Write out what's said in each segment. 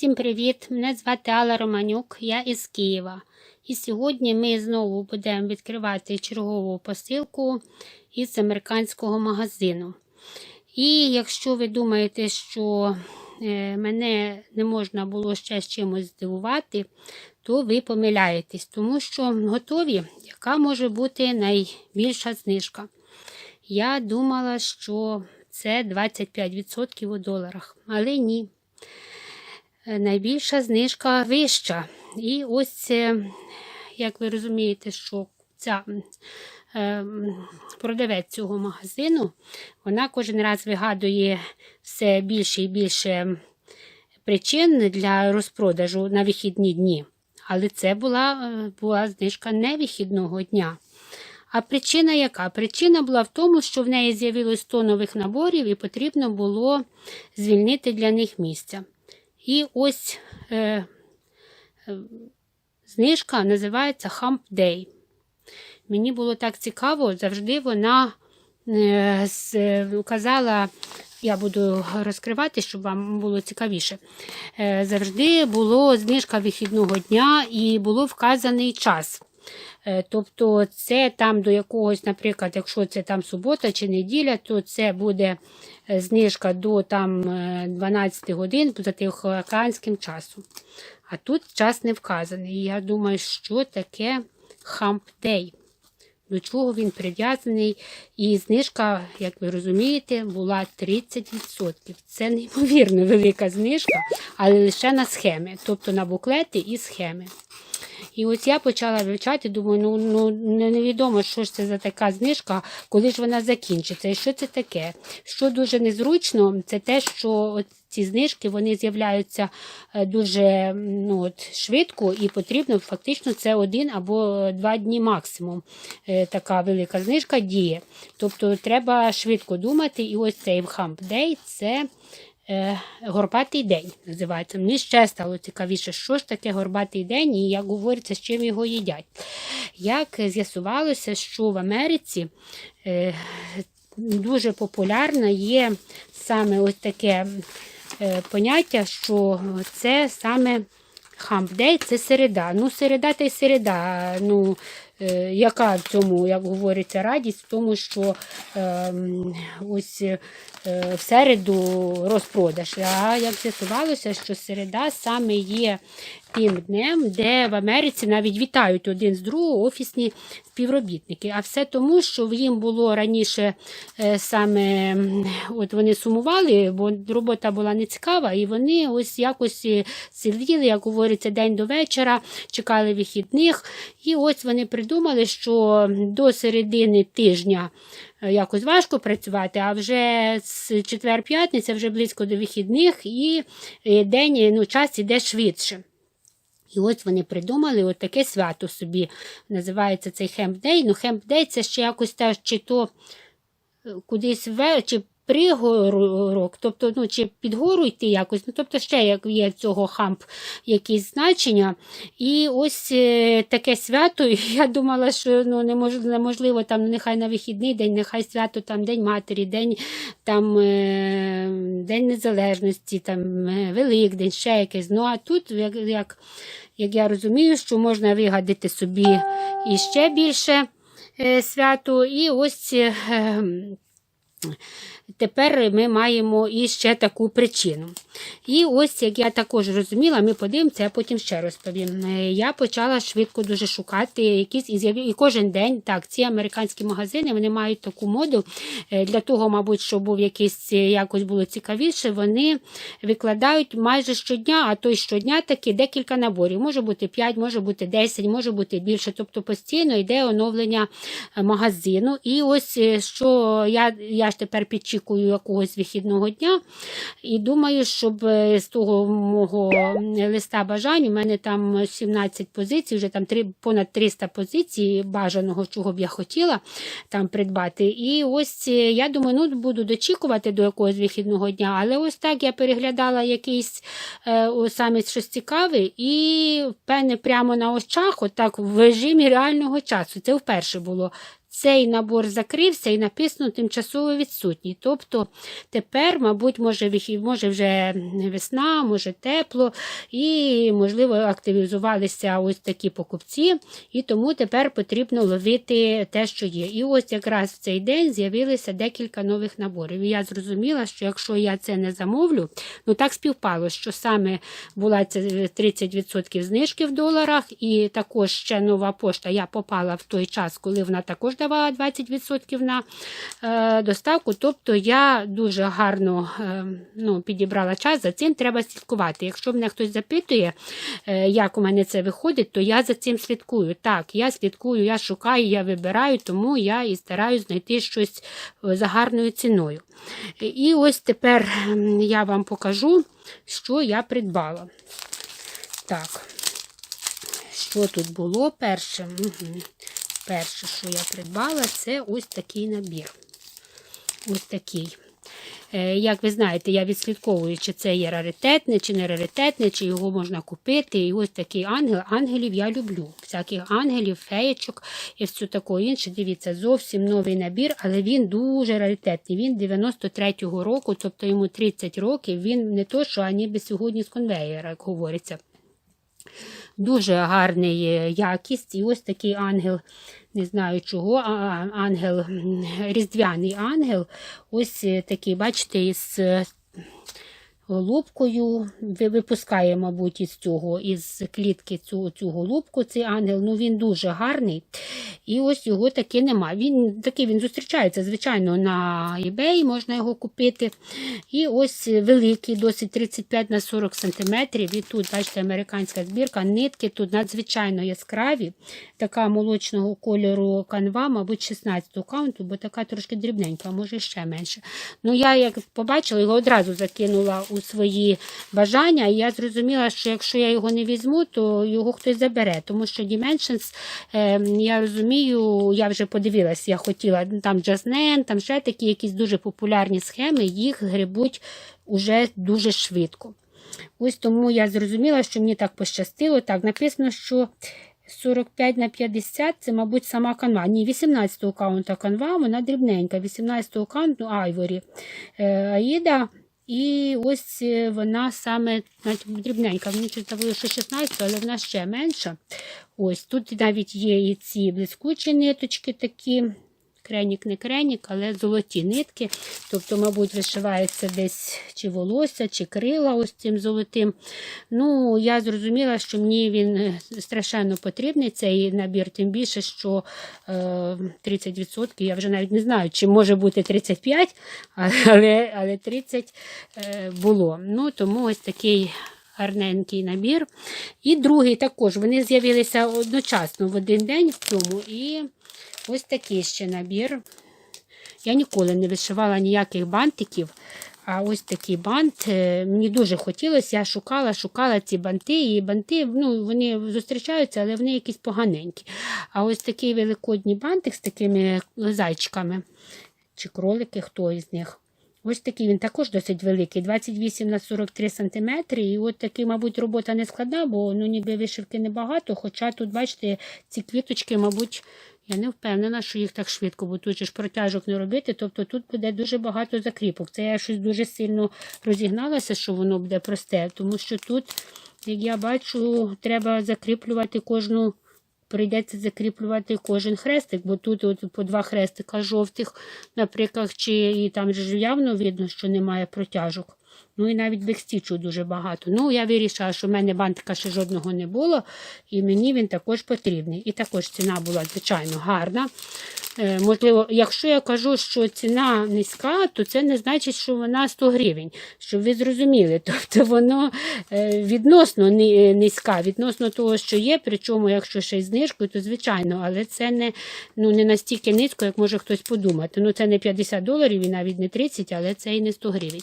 Всім привіт! Мене звати Алла Романюк, я із Києва. І сьогодні ми знову будемо відкривати чергову посилку із американського магазину. І якщо ви думаєте, що е, мене не можна було ще з чимось здивувати, то ви помиляєтесь, тому що готові, яка може бути найбільша знижка. Я думала, що це 25% у доларах, але ні. Е, Найбільша знижка вища. І ось, як ви розумієте, що ця е, продавець цього магазину, вона кожен раз вигадує все більше і більше причин для розпродажу на вихідні дні. Але це була, е, була знижка не вихідного дня. А причина яка? Причина була в тому, що в неї з'явилось 100 нових наборів і потрібно було звільнити для них місця. І ось е, е, знижка називається Hump Day. Мені було так цікаво, завжди вона е, з, е, казала, я буду розкривати, щоб вам було цікавіше. Е, завжди було знижка вихідного дня і було вказаний час. Е, Тобто це там до якогось, наприклад, якщо це там субота чи неділя, то це буде е, знижка до там е, 12 годин за тихоокеанським часом. А тут час не вказаний. І я думаю, що таке Day. До чого він прив'язаний. І знижка, як ви розумієте, була 30%. Це неймовірно велика знижка, але лише на схеми, тобто на буклети і схеми. І ось я почала вивчати, думаю, ну, ну невідомо, що ж це за така знижка, коли ж вона закінчиться. І що це таке? Що дуже незручно, це те, що ці знижки вони з'являються е, дуже ну, от, швидко і потрібно фактично це один або два дні максимум. Е, Така велика знижка діє. Тобто треба швидко думати, і ось цей Hump Day – це горбатий день називається. Мені ще стало цікавіше, що ж таке горбатий день і як говориться, з чим його їдять. Як з'ясувалося, що в Америці е, дуже популярно є саме ось таке е, поняття, що це саме хамп-дей, це середа. Ну, середа та й середа. Ну, е, яка в цьому, як говориться, радість в тому, що е, ось е, в середу розпродаж. А як з'ясувалося, що середа саме є тим днем, де в Америці навіть вітають один з другого офісні співробітники. А все тому, що їм було раніше е, саме от вони сумували, бо робота була нецікава, і вони ось якось е, сиділи, як говориться, день до вечора, чекали вихідних. І ось вони придумали, що до середини тижня е, якось важко працювати, а вже з четвер-п'ятниця, вже близько до вихідних, і день, ну, час іде швидше. І ось вони придумали таке свято собі. Називається цей хемп-дей. Ну, хемп-дей це ще якось теж чи то е, кудись ве, чи пригорок, тобто, ну, чи під гору йти якось, ну, тобто ще як є цього хамп якісь значення. І ось е, таке свято, я думала, що ну, неможливо там, нехай на вихідний день, нехай свято там День Матері, День, там, е, День Незалежності, там, е, Великдень, ще якесь. Ну, а тут, як, як, як я розумію, що можна вигадати собі і ще більше свято, і ось. Тепер ми маємо і ще таку причину. І ось, як я також розуміла, ми подивимося, я потім ще розповім. Е, Я почала швидко дуже шукати якісь і, кожен день, так, ці американські магазини вони мають таку моду. е, Для того, мабуть, щоб був якийсь е, якось було цікавіше, вони викладають майже щодня, а то й щодня таки декілька наборів. Може бути 5, може бути 10, може бути більше. Тобто постійно йде оновлення магазину. І ось що я, я ж тепер підчікую якогось вихідного дня. І думаю, щоб е, з того мого листа бажань, у мене там 17 позицій, вже там три, понад 300 позицій бажаного, чого б я хотіла там придбати. І ось е, я думаю, ну буду дочікувати до якогось вихідного дня, але ось так я переглядала якийсь е, саме щось цікаве, і мене прямо на очах, отак в режимі реального часу. Це вперше було. Цей набор закрився і написано тимчасово відсутній. Тобто тепер, мабуть, може, може вже весна, може тепло, і, можливо, активізувалися ось такі покупці, і тому тепер потрібно ловити те, що є. І ось якраз в цей день з'явилися декілька нових наборів. І я зрозуміла, що якщо я це не замовлю, ну так співпало, що саме була це 30% знижки в доларах, і також ще нова пошта. Я попала в той час, коли вона також давала 20% на е, доставку. Тобто я дуже гарно е, ну, підібрала час. За цим треба слідкувати. Якщо мене хтось запитує, е, як у мене це виходить, то я за цим слідкую. Так, я слідкую, я шукаю, я вибираю, тому я і стараюсь знайти щось е, за гарною ціною. І ось тепер я вам покажу, що я придбала. Так, що тут було перше? Мгм. Перше, що я придбала, це ось такий набір. Ось такий. Е, Як ви знаєте, я відслідковую, чи це є раритетне, чи не раритетне, чи його можна купити. І ось такий ангел. Ангелів я люблю. Всяких ангелів, феєчок і все таке інше. Дивіться, зовсім новий набір, але він дуже раритетний. Він 93-го року, тобто йому 30 років. Він не то, що а ніби сьогодні з конвеєра, як говориться. Дуже гарний якість. І ось такий ангел, не знаю чого, ангел, різдвяний ангел. Ось е, такий, бачите, із голубкою. Випускає, мабуть, із цього, із клітки цю, цю голубку, цей ангел. Ну він дуже гарний. І ось його таки нема. Він такий він зустрічається, звичайно, на eBay можна його купити. І ось великий, досить 35 на 40 см. І тут, бачите, американська збірка. Нитки тут надзвичайно яскраві. Така молочного кольору канва, мабуть, 16 каунту, бо така трошки дрібненька, може ще менше. Ну, я як побачила, його одразу закинула у свої бажання. І я зрозуміла, що якщо я його не візьму, то його хтось забере. Тому що Dimensions, е, я розумію, я вже подивилась, я хотіла там Джазнен, там ще такі якісь дуже популярні схеми, їх грибуть уже дуже швидко. Ось тому я зрозуміла, що мені так пощастило. Так, написано, що 45 на 50 це, мабуть, сама канва. Ні, 18-го каунта канва, вона дрібненька. 18-го каунту Айворі е, Аїда. І ось е, вона саме дрібненька. Мені здавалося, що 16, але вона ще менша. Ось тут навіть є і ці блискучі ниточки такі. Кренік не кренік, але золоті нитки. Тобто, мабуть, вишивається десь чи волосся, чи крила ось цим золотим. Ну, я зрозуміла, що мені він е, страшенно потрібний, цей набір, тим більше, що е, 30%, я вже навіть не знаю, чи може бути 35, але, але 30 е, було. Ну, тому ось такий гарненький набір. І другий також. Вони з'явилися одночасно в один день в цьому. І ось такий ще набір. Я ніколи не вишивала ніяких бантиків. А ось такий бант. е, Мені дуже хотілося, я шукала, шукала ці банти, і банти ну, вони зустрічаються, але вони якісь поганенькі. А ось такий великодній бантик з такими зайчиками, чи кролики, хто із них. Ось такий він також досить великий, 28 на 43 см. І от такий, мабуть, робота не складна, бо ну, ніби вишивки небагато. Хоча тут, бачите, ці квіточки, мабуть, я не впевнена, що їх так швидко, бо тут же ж протяжок не робити. Тобто тут буде дуже багато закріпок. Це я щось дуже сильно розігналася, що воно буде просте, тому що тут, як я бачу, треба закріплювати кожну. Прийдеться закріплювати кожен хрестик, бо тут от по два хрестика жовтих, наприклад, чи і там ж явно видно, що немає протяжок. Ну і навіть бекстічу дуже багато. Ну, я вирішила, що в мене бантика ще жодного не було, і мені він також потрібний. І також ціна була, звичайно, гарна. Е, можливо, якщо я кажу, що ціна низька, то це не значить, що вона 100 гривень, щоб ви зрозуміли. Тобто воно е, відносно низька, відносно того, що є, причому, якщо ще й знижкою, то звичайно, але це не, ну, не настільки низько, як може хтось подумати. Ну, це не 50 доларів і навіть не 30, але це і не 100 гривень.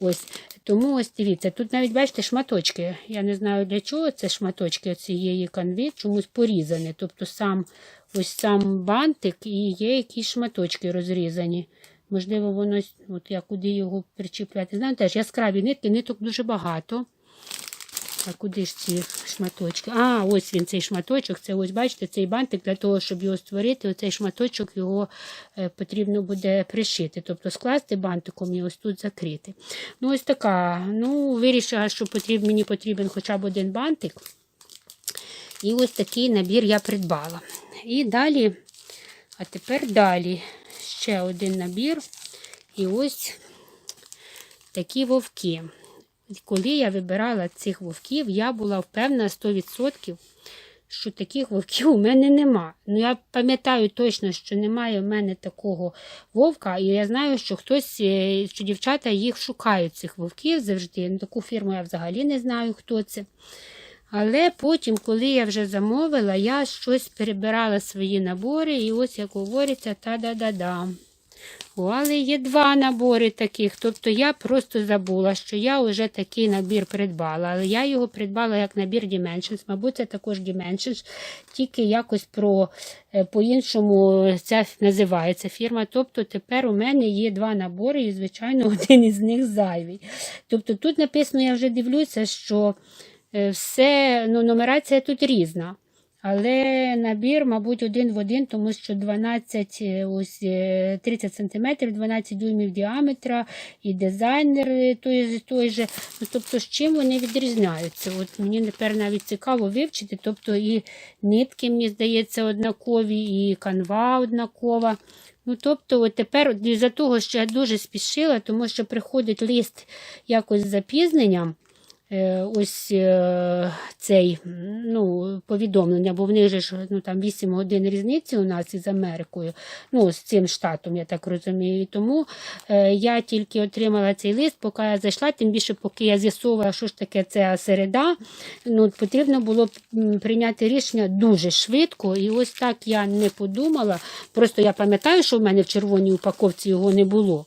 Ось. Тому ось дивіться, тут навіть бачите шматочки. Я не знаю для чого це шматочки цієї канви, чомусь порізані. Тобто сам ось сам бантик і є якісь шматочки розрізані. Можливо, воно от я куди його причіпляти. Знаєте, теж яскраві нитки, ниток дуже багато. А куди ж ці шматочки? А, ось він цей шматочок. Це ось, бачите, цей бантик для того, щоб його створити, оцей шматочок його е, потрібно буде пришити. Тобто скласти бантиком і ось тут закрити. Ну, ось така. Ну, вирішила, що потріб, мені потрібен хоча б один бантик. І ось такий набір я придбала. І далі, а тепер далі ще один набір. І ось такі вовки. Коли я вибирала цих вовків, я була впевнена 100%, що таких вовків у мене нема. Ну, я пам'ятаю точно, що немає в мене такого вовка, і я знаю, що хтось, е, що дівчата їх шукають, цих вовків завжди. Ну, таку фірму я взагалі не знаю, хто це. Але потім, коли я вже замовила, я щось перебирала свої набори, і ось, як говориться, та-да-да-да. О, але є два набори таких. Тобто я просто забула, що я вже такий набір придбала. Але я його придбала як набір Dimensions. Мабуть, це також Dimensions, тільки якось про е, по-іншому ця називається фірма. Тобто тепер у мене є два набори, і, звичайно, один із них зайвий. Тобто тут написано, я вже дивлюся, що е, все, ну, нумерація тут різна. Але набір, мабуть, один в один, тому що 12, е, ось е, 30 см, 12 дюймів діаметра, і дизайнер той, той же. Ну, тобто, з чим вони відрізняються? От мені тепер навіть цікаво вивчити. Тобто і нитки, мені здається, однакові, і канва однакова. Ну, тобто, от тепер із-за того, що я дуже спішила, тому що приходить лист якось з запізненням. Е, ось е, цей ну, повідомлення, бо в них же ж ну, там 8 годин різниці у нас із Америкою, ну, з цим штатом, я так розумію. Тому е, я тільки отримала цей лист, поки я зайшла, тим більше, поки я з'ясовувала, що ж таке це середа, ну, потрібно було прийняти рішення дуже швидко. І ось так я не подумала. Просто я пам'ятаю, що в мене в червоній упаковці його не було.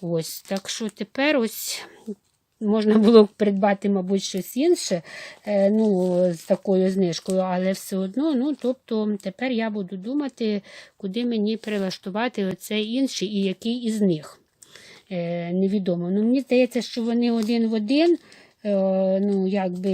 Ось, так що тепер ось Можна було придбати, мабуть, щось інше, е, ну, з такою знижкою, але все одно, ну, тобто, тепер я буду думати, куди мені прилаштувати оцей інший і який із них. Е, Невідомо. Ну, Мені здається, що вони один в один, е, ну, якби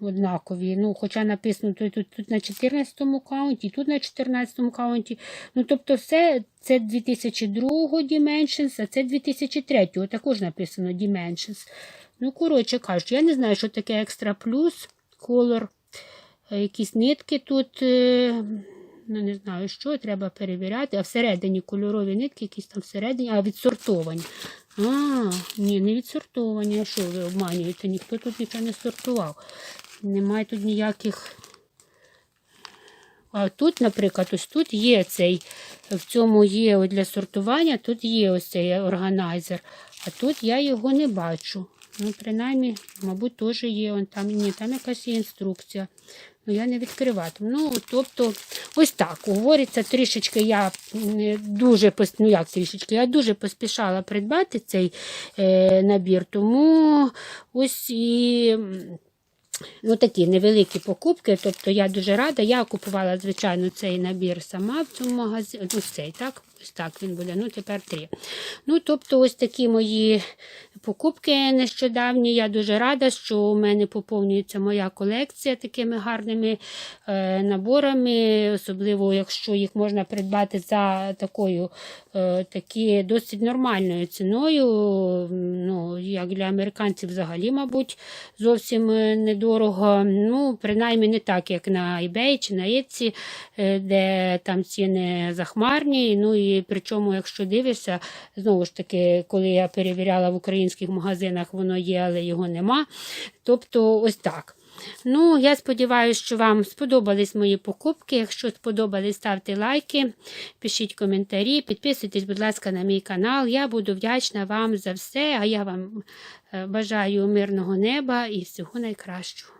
однакові. Ну, Хоча написано тут, тут, тут на 14-му каунті, тут на 14-му каунті. Ну, тобто, все це 2002 Dimensions, а це 2003 го також написано Dimensions. Ну, коротше кажучи, я не знаю, що таке екстра плюс, колор. Е, Якісь нитки тут, е, ну не знаю, що, треба перевіряти. А всередині кольорові нитки, якісь там всередині, а відсортовані. А, ні, не відсортовані. А що ви обманюєте? Ніхто тут нічого не сортував. Немає тут ніяких. А тут, наприклад, ось тут є цей, в цьому є для сортування, тут є ось цей органайзер, а тут я його не бачу. Ну, принаймні, мабуть, теж є. Он там, ні, там якась є інструкція. Ну, я не відкриватиму. Ну, тобто, ось так. Говориться, трішечки я дуже ну, як трішечки, я дуже поспішала придбати цей е, набір, тому ось і. Ну, такі невеликі покупки. Тобто я дуже рада. Я купувала, звичайно, цей набір сама в цьому магазині. Ось цей, так? Ось так він буде. Ну, тепер три. Ну, тобто, ось такі мої покупки нещодавні. Я дуже рада, що у мене поповнюється моя колекція такими гарними е, наборами, особливо, якщо їх можна придбати за такою е, такі досить нормальною ціною. Ну, як для американців взагалі, мабуть, зовсім е, недорого. Ну, принаймні не так, як на eBay чи на Etsy, е, де там ціни захмарні. Ну і причому, якщо дивишся, знову ж таки, коли я перевіряла в українських магазинах, воно є, але його нема. Тобто, ось так. Ну, я сподіваюся, що вам сподобались мої покупки. Якщо сподобались, ставте лайки, пишіть коментарі, підписуйтесь, будь ласка, на мій канал. Я буду вдячна вам за все. А я вам е, бажаю мирного неба і всього найкращого.